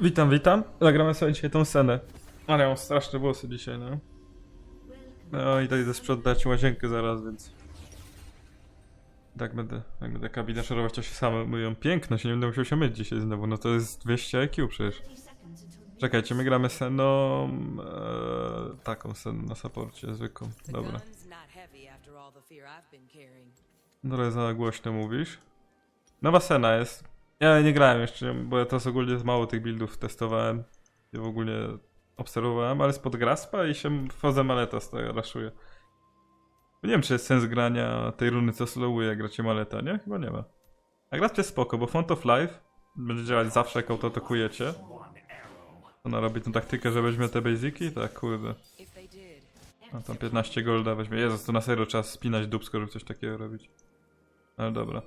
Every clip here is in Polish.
Witam, witam. Nagramy sobie dzisiaj tą scenę. Ale ja mam straszne włosy dzisiaj, no. No i to idę sprzątać łazienkę zaraz, więc... Tak będę, jak będę kabinę szorować, to się same myją. Piękno, się nie będę musiał się myć dzisiaj znowu, no to jest 200 IQ przecież. Czekajcie, my gramy seną... E, taką scenę na saporcie, zwykłą. Dobra. Trochę za głośno mówisz. Nowa scena jest. Ja nie grałem jeszcze, bo ja teraz ogólnie mało tych buildów testowałem. I w ogóle obserwowałem, ale spod Graspa i się Foze Maleta raszuje. Nie wiem, czy jest sens grania tej runy, co slowuje, jak gracie Maleta, nie? Chyba nie ma. A Grasp spoko, bo Font of Life będzie działać zawsze, jak autoatakujecie. Ona robi tą taktykę, że weźmie te basiki? Tak, kurde. No tam 15 golda weźmie. Jezus, to na serio trzeba spinać dubsko, żeby coś takiego robić. Ale dobra.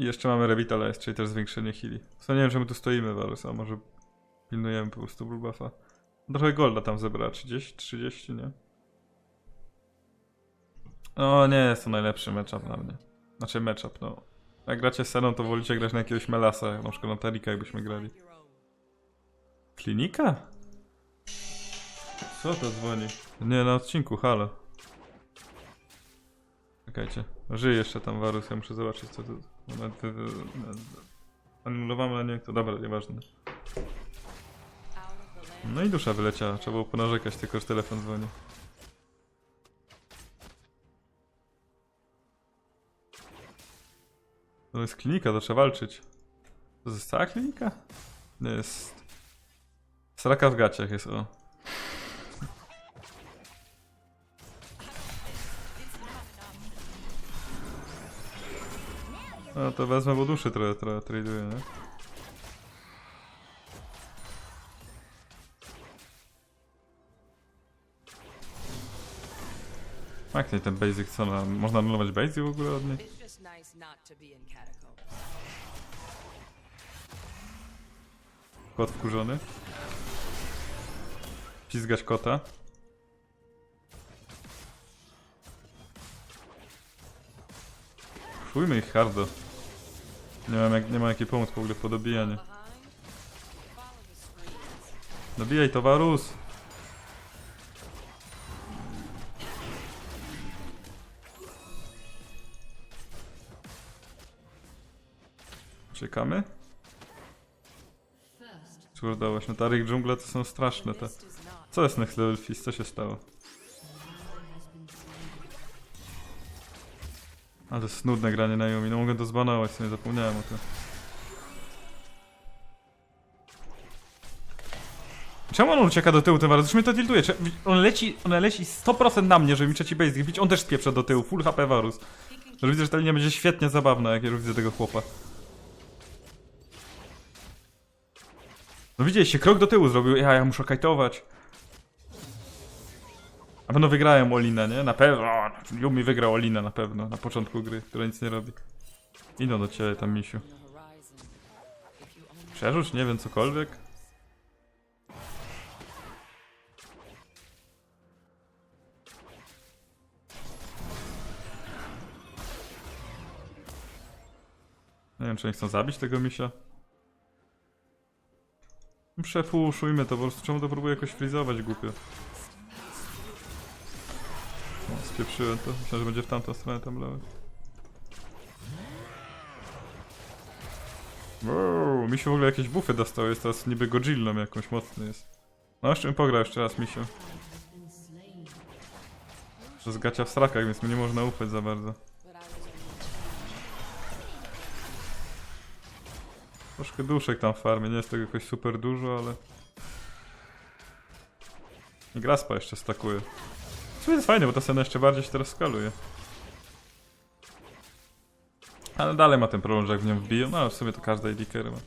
I jeszcze mamy Revitalize, czyli też zwiększenie heali. Co nie wiem, czemu tu stoimy, Varus, a może pilnujemy po prostu full buffa. Trochę golda tam zebrała, 30, 30, nie? O, nie jest to najlepszy matchup dla mnie. Znaczy matchup, no. Jak gracie Seną, to wolicie grać na jakiegoś Melasa, na przykład na Tarika, jakbyśmy grali. Klinika? Co to dzwoni? Nie, na odcinku, halo. Czekajcie. Żyje jeszcze tam Varus, ja muszę zobaczyć co to... Ona- ty- ty- Anulowałem, ale nie to dobra, nieważne. No i dusza wyleciała, trzeba było ponarzekać, tylko że telefon dzwoni. To jest klinika, to trzeba walczyć. To jest cała klinika? Nie jest... Sraka w gaciach jest, o. No to wezmę, bo duszy trochę, trochę traduję, nie? Jak nie ten basic, co na, można anulować basic w ogóle od niej? Kot wkurzony. Pizgać kota. Szujmy ich hardo. Nie mam, jak, nie mam pomóc w ogóle po dobijaniu. Dobijaj towarus! Czekamy? Kurde, właśnie Tarik dżungle to są straszne te. Co jest next level fist? Co się stało? Ale to jest nudne granie na Yumi, no mogę to zbanować, sobie zapomniałem o tym. Czemu on ucieka do tyłu tym razem? Już mnie to tiltuje. On leci, on leci 100% na mnie, żeby mi trzeci base. On też spieprza do tyłu, full HP Varus. Że widzę, że ta linia będzie świetnie zabawna, jak ja widzę tego chłopa. No widzieliście, krok do tyłu zrobił. Ja, ja muszę kajtować. A pewno wygrałem Olina, nie? Na pewno. Yumi wygrał Olina na pewno, na początku gry, która nic nie robi. Idą do ciebie tam, misiu. Przerzuć, nie wiem, cokolwiek. Nie wiem, czy nie chcą zabić tego misia. Przefuszujmy to, po prostu czemu to próbuję jakoś frizować głupio. Spieprzyłem to, że będzie w tamtą stronę tam lewy. Wow, Misiu w ogóle jakieś bufy dostał, jest teraz niby Godzillą jakąś mocny jest. No jeszcze bym pograł jeszcze raz Misiu. To zgacia w strakach, więc mu nie można ufać za bardzo. Troszkę duszek tam w farmie, nie jest tego jakoś super dużo, ale... I Graspa jeszcze stakuje. Co jest fajne, bo ta scena jeszcze bardziej się teraz skaluje. Ale dalej ma ten problem, że jak w nią wbiją, no ale w sumie to każda AD ma.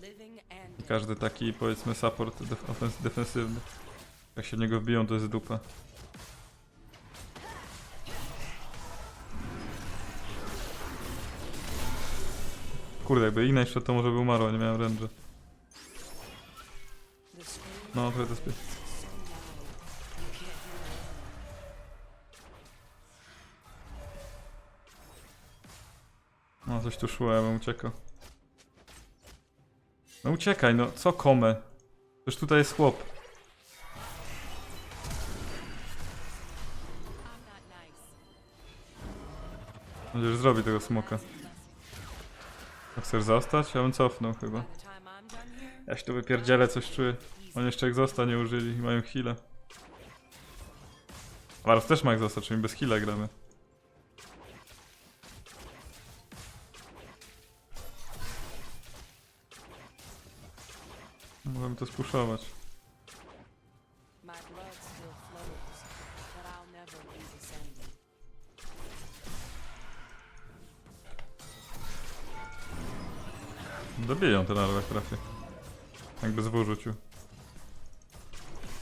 I każdy taki, powiedzmy, support def defensywny. Jak się w niego wbiją, to jest dupa. Kurde, jakby Ignite szedł, to może by umarła, nie miałem screen No, trochę to spie... coś tu szło, ja bym uciekał. No uciekaj, no co komę? Przecież tutaj jest chłop. Będziesz zrobi tego smoka. A chcesz zostać? Ja bym cofnął chyba. Ja się tu wypierdzielę, coś czuję. Oni jeszcze egzosta nie użyli i mają healę. Varus też ma egzosta, czyli bez heala gramy. Lose a sanity. Dobiją ten arwek trafię. Jakby z W rzucił.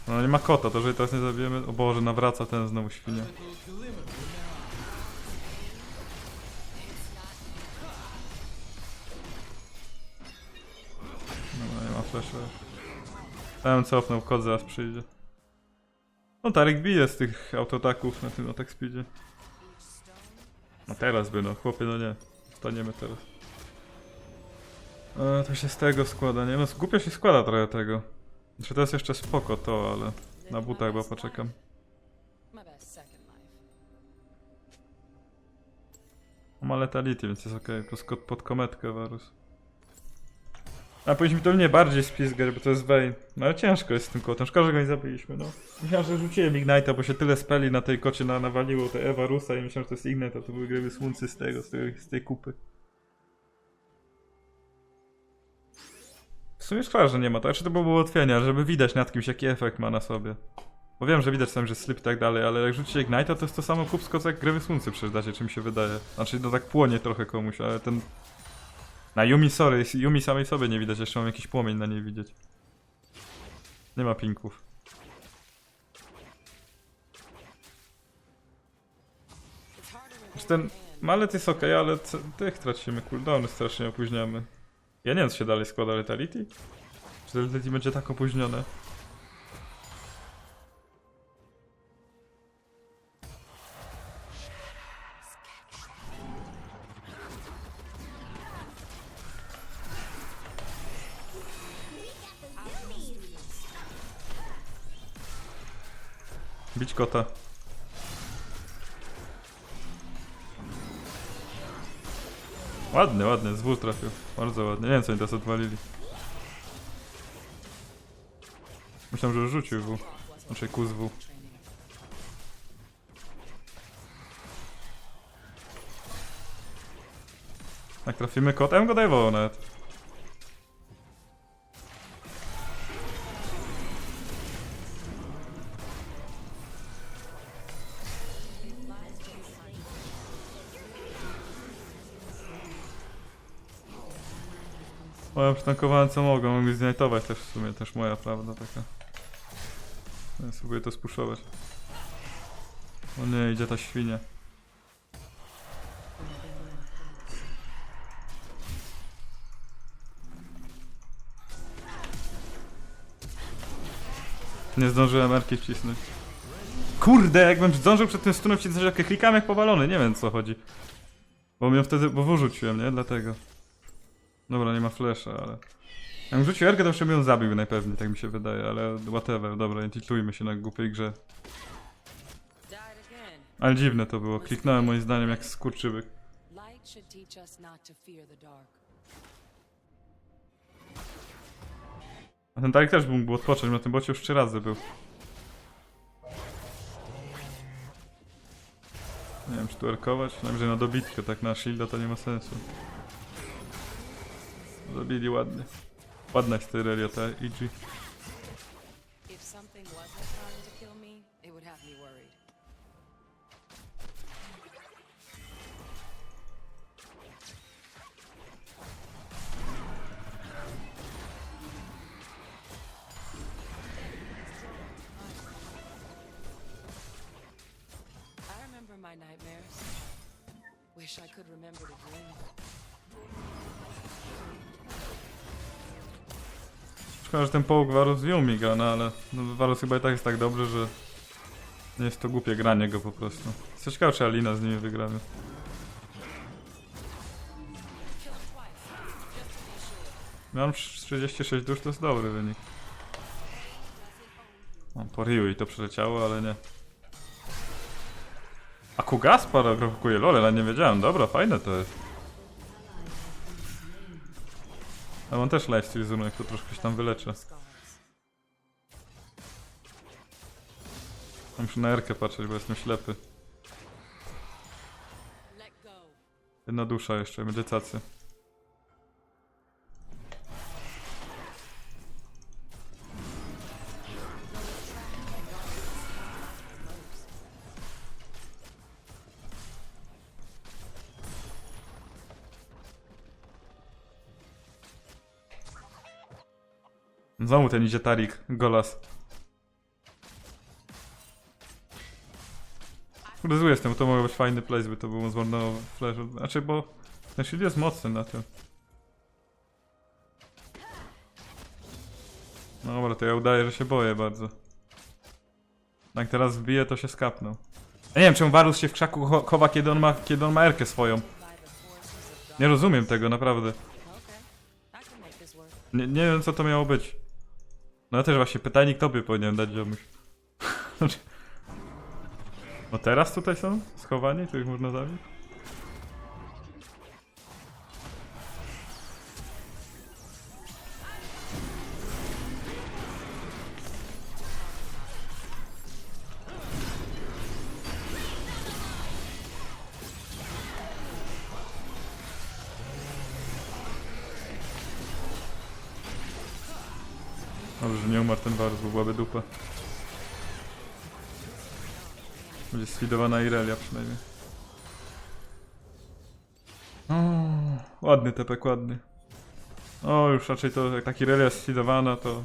No nie ma kota, to jeżeli teraz nie zabijemy... O Boże, nawraca ten znowu świnia. No nie ma flasha. Bym cofnął, kot zaraz przyjdzie. No Tarek bije z tych autotaków na tym attack speedzie. No teraz by no, chłopie no nie. Staniemy teraz. E, to się z tego składa, nie? No głupio się składa trochę tego. Znaczy to jest jeszcze spoko to, ale na buta chyba poczekam. Ma letality, więc jest okay. pod, pod kometkę Varus. A powinniśmy to mnie bardziej spizgać, bo to jest Vayne. No ale ciężko jest z tym kotem, szkoda, że go nie zabiliśmy, no. Myślałem, że rzuciłem Ignite'a, bo się tyle speli na tej kocie na, nawaliło, te Eva Rusa i myślałem, że to jest Ignite, a to były gry słońcy z tego, z, tej, z tej kupy. W sumie szkoda, że nie ma, to znaczy to było ułatwienie, ale żeby widać nad kimś jaki efekt ma na sobie. Bo wiem, że widać sam, że slip i tak dalej, ale jak rzucicie Ignite'a, to jest to samo kupsko co jak gry słońcy przecież dacie, czy mi się wydaje. Znaczy to tak płonie trochę komuś, ale ten... Na Yumi, sorry, Yumi samej sobie nie widać, jeszcze mam jakiś płomień na niej widzieć. Nie ma pinków. Znaczy ten malet jest ok, ale tych tracimy cooldowny, strasznie opóźniamy. Ja nie wiem, co się dalej składa Letality? Czy Letality będzie tak opóźnione? Bić kota. Ładny, ładny, z W trafił. Bardzo ładnie. Nie wiem co oni teraz odwalili. Myślałem, że rzucił W. Znaczy Q z W. Training. Jak trafimy kotem, go dajwował nawet. Ja przytankowałem co mogę, mogę znajtować też w sumie, też moja prawda taka. Ja spróbuję to spuszować. O nie, idzie ta świnia. Nie zdążyłem erki wcisnąć. Kurde, jakbym zdążył przed tym stunem wcisnąć, jak klikam jak powalony, nie wiem co chodzi. Bo mnie wtedy, bo wyrzuciłem, nie? Dlatego. Dobra, nie ma flesza, ale... Jakbym rzucił erkę, to już bym ją zabił najpewniej, tak mi się wydaje, ale whatever, dobra, nie titulujmy się na głupiej grze. Ale dziwne to było, kliknąłem moim zdaniem jak skurczybyk. Dark. A ten Tarek też mógł odpocząć, na tym bocie już trzy razy był. Nie wiem, czy tu erkować? Najwyżej na dobitkę, tak na shielda to nie ma sensu. Zabili ładnie. Ładna jest ta Irelia, że ten połóg Varus wziął mi no ale no, Varus chyba i tak jest tak dobry, że nie jest to głupie granie go po prostu. Jestem ciekaw, czy Alina z nimi wygramy. Miałem 36 dusz, to jest dobry wynik. No, po Ryu i to przeleciało, ale nie. A Kugaspa rokuje lol, ale nie wiedziałem. Dobra, fajne to jest. A on też lifesteal z runek, to troszkę się tam wyleczy. Scars. Muszę na Erkę patrzeć, bo jestem ślepy. Jedna dusza jeszcze, będzie Znowu ten idzie Tarik, Golas. Kurde, zły jestem, bo to mógł być fajny place, by to było zmarnował flash. Znaczy, bo ten shield jest mocny na tym. No dobra, to ja udaję, że się boję bardzo. Jak teraz wbije, to się skapnął. Ja nie wiem, czemu Varus się w krzaku cho- chowa, kiedy on ma, kiedy on ma erkę swoją. Nie rozumiem tego, naprawdę. Nie, nie wiem, co to miało być. No też właśnie pytajnik tobie powinienem dać. Znaczy- No teraz tutaj są schowani, ich można zabić? Dobrze, że nie umarł ten Varus, bo byłaby dupa. Będzie sfidowana Irelia przynajmniej. O, ładny tepek, ładny. O, już raczej to, jak tak Irelia sfidowana, to...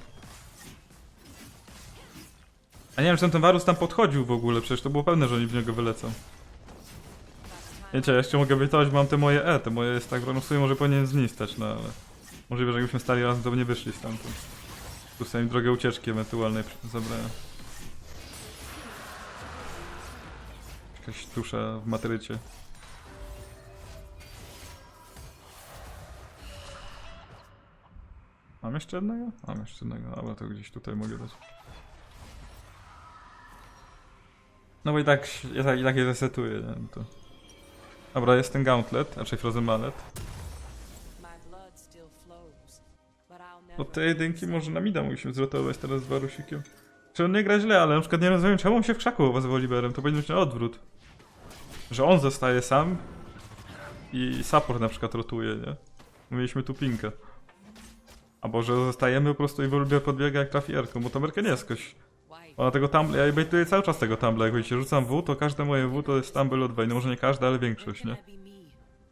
A nie wiem, czy ten Varus tam podchodził w ogóle, przecież to było pewne, że oni w niego wylecą. Wiecie, ja jeszcze mogę wyjtować, bo mam te moje E, te moje jest tak, no w sumie może powinien znistać, no ale... Możliwe, że jakbyśmy stali razem, to by nie wyszli stamtąd. Tu sobie drogę ucieczki ewentualnej zabrałem. Jakaś dusza w matrycie. Mam jeszcze jednego? Mam jeszcze jednego. Dobra, to gdzieś tutaj mogę dać. No bo i tak, i tak, i tak je resetuję, nie? To... Dobra, jest ten gauntlet, raczej Frozen Mallet. Od tej jedynki może na mida mogliśmy zrotować teraz z Warusikiem. Czy on nie gra źle, ale na przykład nie rozumiem czemu on się w krzaku z Woliberem, to powinien być na odwrót. Że on zostaje sam i support na przykład rotuje, nie? Mieliśmy tu pinkę. Albo że zostajemy po prostu i Woliber podbiega jak trafi Erką, bo to Merkę nie jest jakoś... Ona tego tumbla, ja bejtuję cały czas tego tumbla, jak wiecie, rzucam W, to każde moje W to jest tumble od B, no może nie każde, ale większość, nie?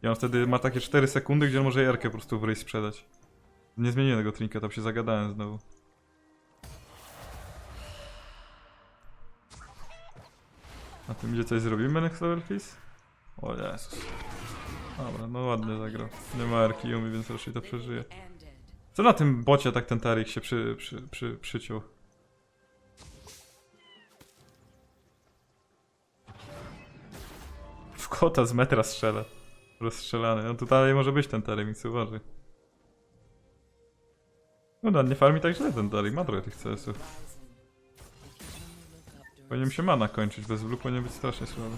I on wtedy ma takie 4 sekundy, gdzie on może Erkę po prostu w sprzedać. Nie zmieniłem tego trinka, tam się zagadałem znowu. A tym gdzie coś zrobimy next level please? O Jezus. Dobra, no ładnie zagrał. Nie ma Erki więc raczej to przeżyje. Co na tym bocie tak ten Tarik się przy, przy, przy, przyciął? W kota z metra strzela. Rozstrzelany. No tutaj może być ten Tarik, więc uważaj. No no, nie farmi tak źle ten Tarik, ma trochę tych CS-ów. Powinien się mana kończyć, bez blue powinien być strasznie słaby.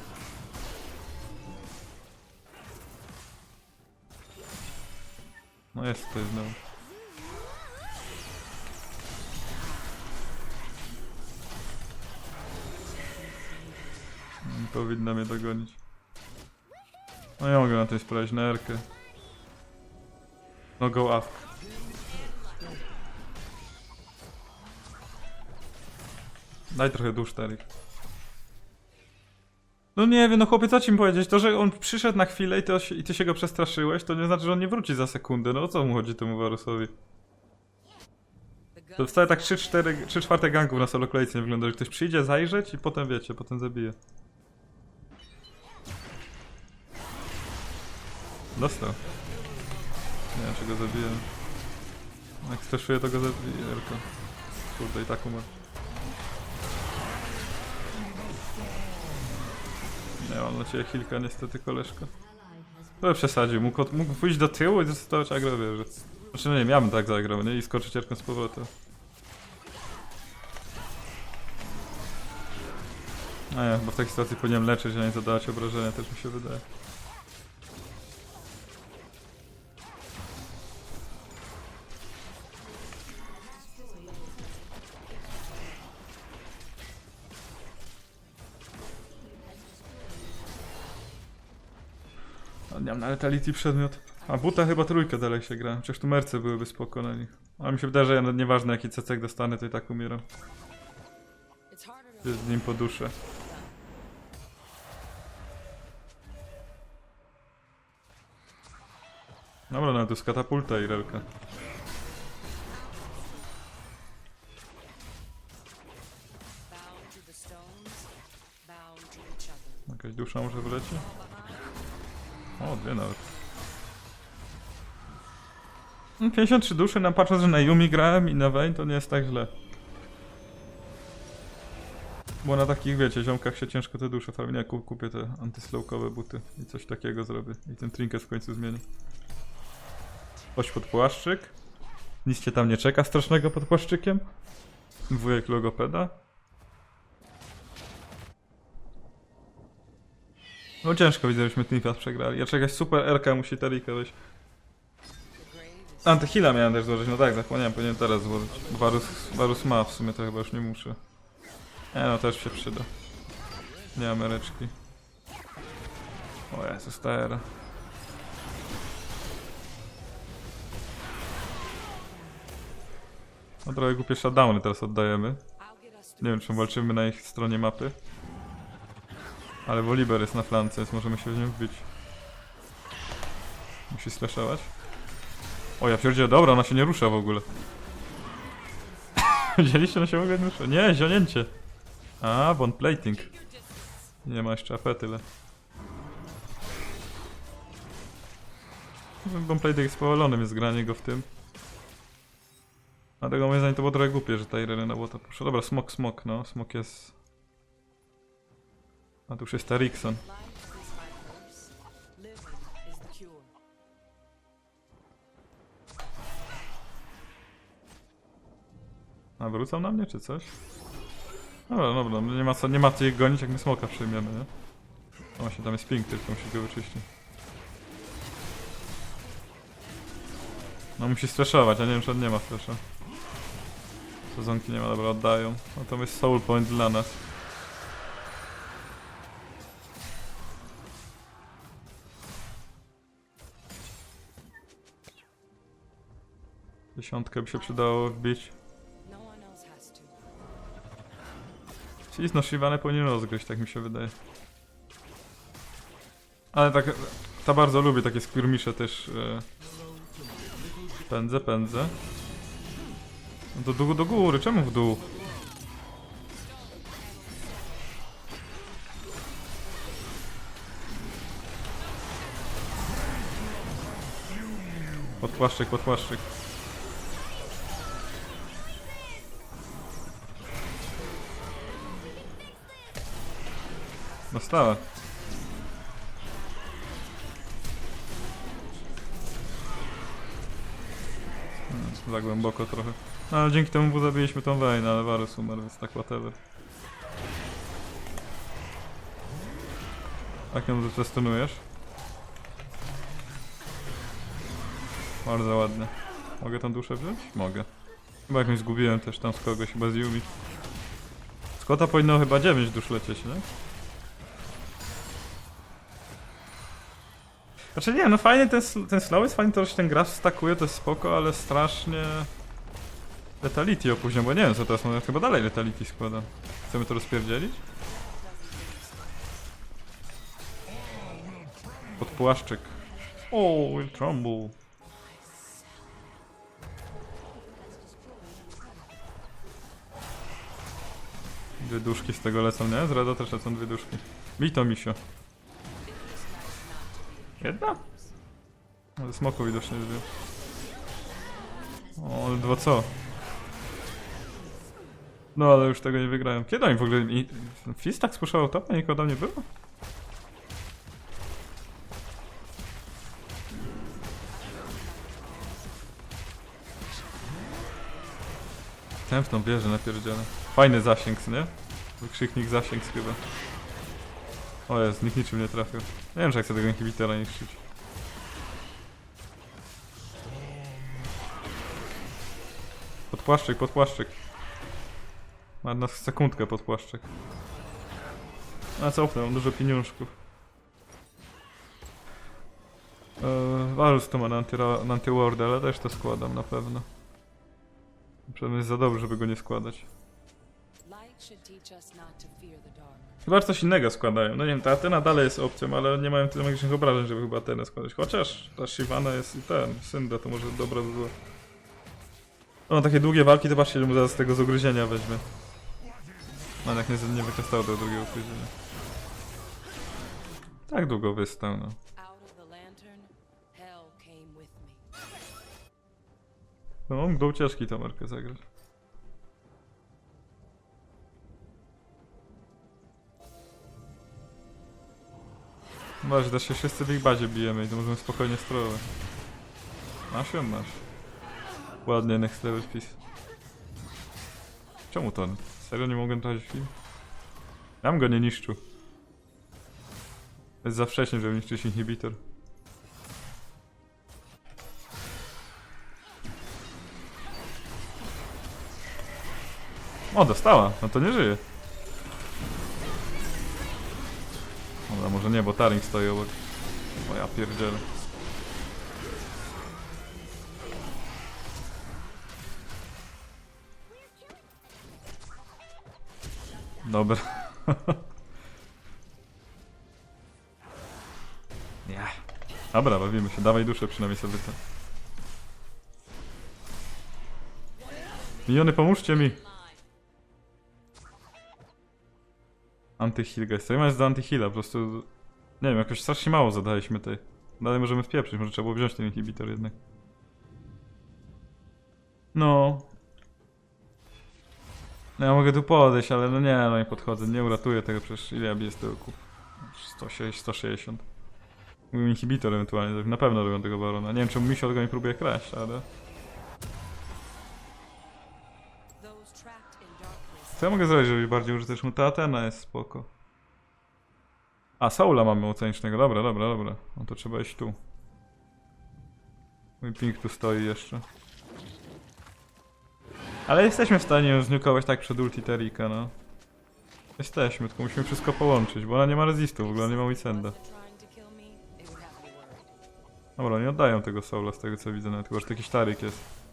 No jest tutaj znowu. Powinna mnie dogonić. No ja mogę na tej sprawdzić na erkę. No go up. Daj trochę dusz, Tarik. No nie wiem, no chłopie, co ci mi powiedzieć? To, że on przyszedł na chwilę i ty, i ty się go przestraszyłeś, to nie znaczy, że on nie wróci za sekundę. No o co mu chodzi temu Warusowi? To wcale tak 3 czwarte gangów na solo kolejce nie wygląda, że ktoś przyjdzie zajrzeć i potem wiecie, potem zabije. Dostał. Nie wiem, czy go zabiję. Jak straszuje, to go zabije, Erko. Kurde, i tak umarł. Nie mam na ciebie kilka niestety, koleżko. To przesadził, mógł, mógł pójść do tyłu i zostać agrowie, że... Znaczy, no nie wiem, ja bym tak zagrał, nie? I skoczyć ciężko z powrotem. A ja, bo w takiej sytuacji powinienem leczyć, a nie zadawać obrażenia, też mi się wydaje. A na letality przedmiot. A buta chyba trójkę dalej się gra. Chociaż tu merce byłyby spoko na nich. Ale mi się wydaje, że ja, nieważne jaki cecek dostanę, to i tak umieram. Jest z nim po duszę. Dobra, no to jest katapulta i relka. Jakaś dusza może wleci? O, dwie nawet. No, 53 duszy, na patrząc, że na Yumi grałem i na Vayne, to nie jest tak źle. Bo na takich, wiecie, ziomkach się ciężko te dusze farmi. Kup, kupię te antyslowkowe buty i coś takiego zrobię. I ten trinket w końcu zmienię. Chodź pod płaszczyk. Nic cię tam nie czeka strasznego pod płaszczykiem. Wujek logopeda. No ciężko widzę, żebyśmy Tinfas przegrali. Jeszcze jakaś super RK musi Terika wejść. Is Antyhila miałem też złożyć, no tak, zapomniałem, powinienem teraz złożyć. Varus, Varus ma, w sumie to chyba już nie muszę. Nie no, też się przyda. Nie mam ereczki. O Jezus, ta era. No trochę głupie shutdowny teraz oddajemy. Nie wiem, czy walczymy na ich stronie mapy. Ale Volibear jest na flance, więc możemy się w nim wbić. Musi slashować. O, ja pierdzie, dobra, ona się nie rusza w ogóle. Widzieliście, ona się w ogóle nie rusza. Nie, zionięcie. A, bond plating. Nie ma jeszcze AP tyle. Bond plating jest powolony, więc granie go w tym. Dlatego moim zdaniem to było trochę głupie, że ta Irene na bota poszła. Dobra, smok, smok, no. Smok jest... A tu już jest Erikson. Life is my curse. Living is the cure. A wrócą na mnie, czy coś? Dobra, dobra, no nie ma co, nie ma co ich gonić, jak my smoka przyjmiemy, nie? O, właśnie, tam jest ping, tylko musi go wyczyścić. No musi streszować, a nie wiem, czy on nie ma stresza. Sezonki nie ma, dobra, oddają. No to jest soul point dla nas. Dziesiątkę by się przydało wbić. Czyli no Shivane powinien rozgryźć, tak mi się wydaje. Ale tak, ta bardzo lubi takie skirmisze też. E... Pędzę, pędzę. No do, do, do góry, czemu w dół? Pod płaszczyk, pod płaszczyk. Dostała. Hmm, za głęboko trochę. No ale dzięki temu zabiliśmy tą Vayne, ale Varus umarł, więc tak whatever. Jak ją zestunujesz? Bardzo ładnie. Mogę tą duszę wziąć? Mogę. Chyba jakąś zgubiłem też tam z kogoś, chyba z Yumi. Skota powinno chyba 9 dusz lecieć, nie? Znaczy nie, no fajnie ten, ten slow jest fajnie to, że się ten graf stakuje, to jest spoko, ale strasznie... Letality opóźnia, bo nie wiem co teraz, no ja chyba dalej Letality składam. Chcemy to rozpierdzielić? Pod płaszczyk. O, will trumble. Dwie duszki z tego lecą, nie? Z Reda też lecą dwie duszki. Bij to, misio. Jedna? Ale smoku widocznie zbił. O, ale dwa co? No, ale już tego nie wygrałem. Kiedy oni w ogóle... I... Fist tak spuszczał topę, nikogo tam nie było? Tępną bierze na pierdziele. Fajny zasięg, nie? Wykrzyknik zasięg chyba. O jest, nikt niczym nie trafił. Nie wiem, czy jak chcę tego inhibitora niszczyć. Podpłaszczyk, podpłaszczyk. Ma na sekundkę podpłaszczyk. A co mam dużo pieniążków. Eee, Varus to ma na, antywarda, ale też to składam na pewno. Przynajmniej jest za dobry, żeby go nie składać. Light. Chyba, że coś innego składają. No nie wiem, ta Atena dalej jest opcją, ale nie mają tyle magicznych obrażeń, żeby chyba Atenę składać. Chociaż ta Shivana jest i ten, Synda, to może dobra by była. No, takie długie walki, to patrzcie, ile mu zaraz z tego z ugryzienia weźmie. No, jak nie, nie wykorzystał tego drugiego ugryzienia. Tak długo wystał, no. No, mógł do ucieczki tą markę zagrać. Masz, da się wszyscy w ich bazie bijemy i to możemy spokojnie strollować. Masz ją, masz. Ładnie, next level piece. Czemu to? Serio nie mogłem tracić film? Ja bym go nie niszczył. Jest za wcześnie, żeby niszczyć inhibitor. O, dostała. No to nie żyje. Może nie, bo Taring stoi obok. O ja. Dobra. Nie. Dobra, bawimy się. Dawaj duszę przynajmniej sobie to. Miniony, pomóżcie mi. Antyheal guys. Co jest do antyheala? Po prostu... Nie wiem, jakoś strasznie mało zadaliśmy tej. Dalej możemy wpieprzyć, może trzeba było wziąć ten inhibitor jednak. No. No ja mogę tu podejść, ale no nie, no nie podchodzę, nie uratuję tego przecież ile ja biję z tyłków? 160, 160. Mógłbym inhibitor ewentualnie na pewno robią tego barona. Nie wiem czemu Misio tego nie próbuje kraść, ale... Co ja mogę zrobić, żeby bardziej użyteczną? Ta Atena jest spoko. A, Saula mamy ocenicznego. Dobra, dobra, dobra. No to trzeba iść tu. Mój ping tu stoi jeszcze. Ale jesteśmy w stanie ją znukować tak przed ulti Terika, no. Jesteśmy, tylko musimy wszystko połączyć, bo ona nie ma resistu, w ogóle nie ma worried. Dobra, nie oddają tego Saula z tego co widzę, nawet chyba, że to jakiś Tarik jest.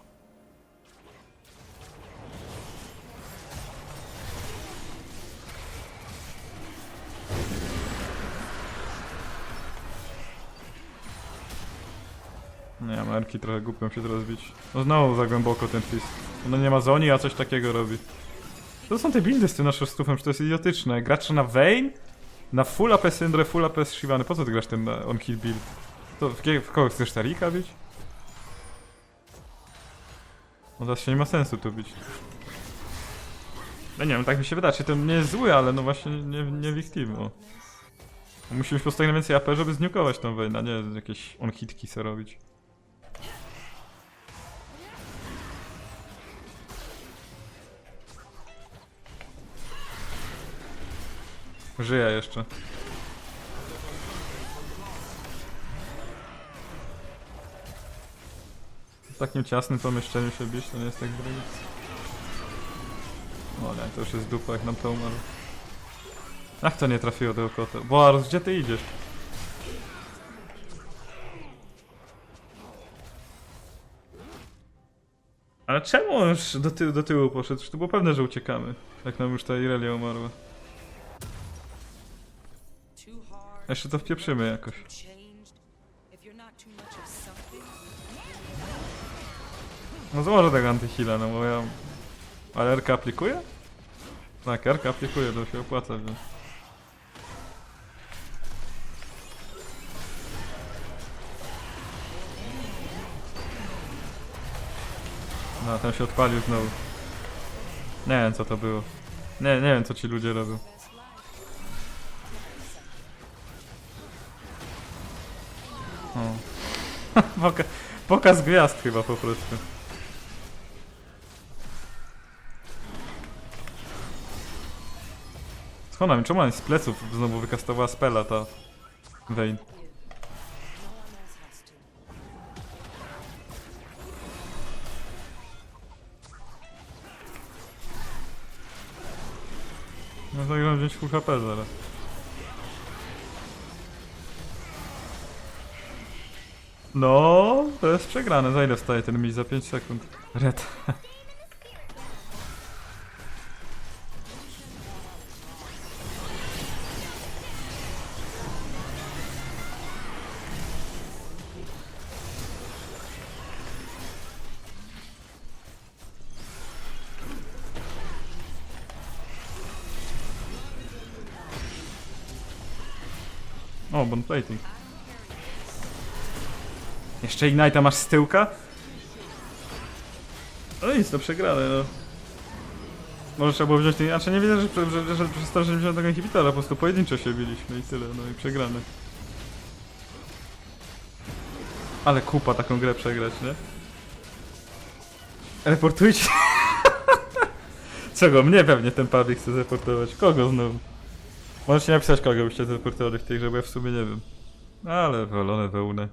Nie, Merki trochę głupią się teraz bić. No znowu za głęboko ten fist. Ona nie ma zoni, a coś takiego robi. To są te buildy z tym naszym stufem, że to jest idiotyczne. Gracz na Vayne, na full AP Syndra, full AP Shivany. Po co ty grasz ten e, on-hit build? To w, w kogo chcesz Tarika bić? No teraz się nie ma sensu tu bić. No nie wiem, tak mi się wydaje, czy ten nie jest zły, ale no właśnie nie, nie w ich. Musimy po prostu jak najwięcej AP, żeby zniukować tą Vayne, a nie jakieś on-hitki se robić. Żyje jeszcze. W takim ciasnym pomieszczeniu się bić to nie jest tak drogo. O nie, to już jest dupa jak nam to umarł. Jak to nie trafiło tego kota? Boarus, gdzie ty idziesz? Ale czemu on już do, ty do tyłu poszedł? To było pewne, że uciekamy. Jak nam już ta Irelia umarła. Jeszcze to wpieprzymy jakoś. No złożę tego antyhila, no bo ja... Ale RK aplikuje? Tak, RK aplikuje, to się opłaca wziąć. No, ten się odpalił znowu. Nie wiem co to było. Nie, nie wiem co ci ludzie robią. Poka pokaz gwiazd chyba po prostu. Skąd czemu ona z pleców znowu wykastowała spela ta Vayne? No to ja wziąć full HP zaraz. No, to jest przegrane. Za ile wstaje ten miś? Za 5 sekund. Red. O, bond plating. Jeszcze Ignite'a masz z tyłka? No nic, to przegrane, no. Może trzeba było wziąć ten... Znaczy nie widzę, że, że, że, przez to, że nie wziąłem tego inhibitora, po prostu pojedynczo się biliśmy i tyle, no i przegrane. Ale kupa taką grę przegrać, nie? Reportujcie. Czego? Mnie pewnie ten public chce zreportować. Kogo znowu? Możecie napisać kogo byście zreportowali w tej grze, bo ja w sumie nie wiem. Ale wolone wełnę.